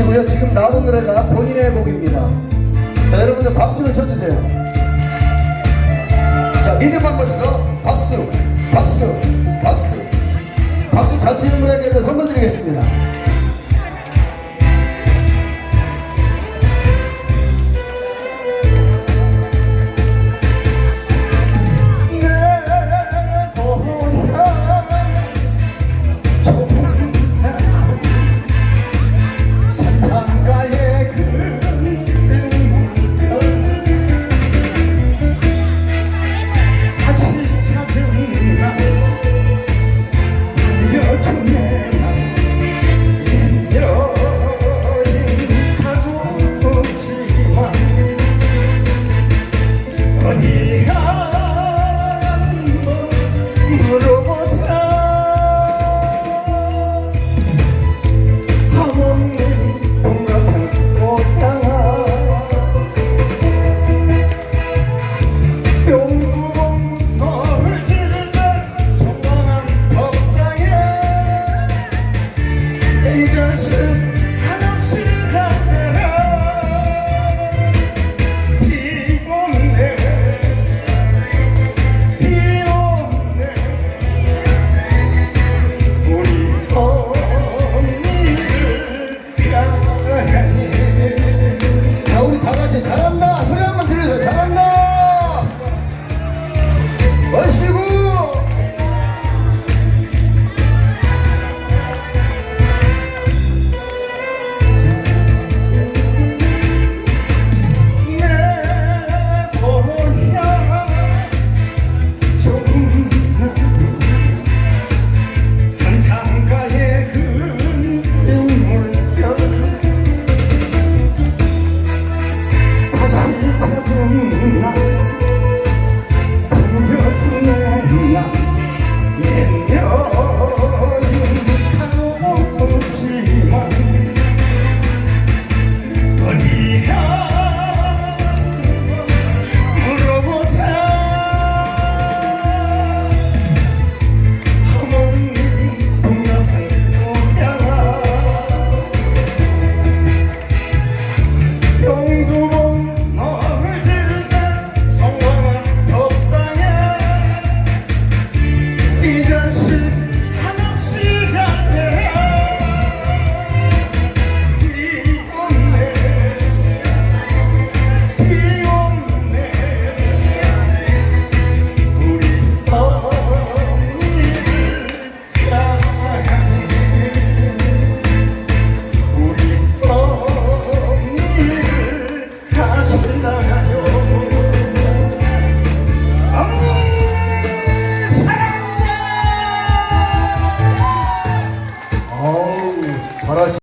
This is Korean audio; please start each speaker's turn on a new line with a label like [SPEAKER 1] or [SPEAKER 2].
[SPEAKER 1] 주시고요. 지금 나오는 노래가 본인의 곡입니다. 자, 여러분들 박수를 쳐주세요. 자, 리듬 한 번씩 더. 박수, 박수, 박수. 박수 잘 치는 분에게도 선물 드리겠습니다.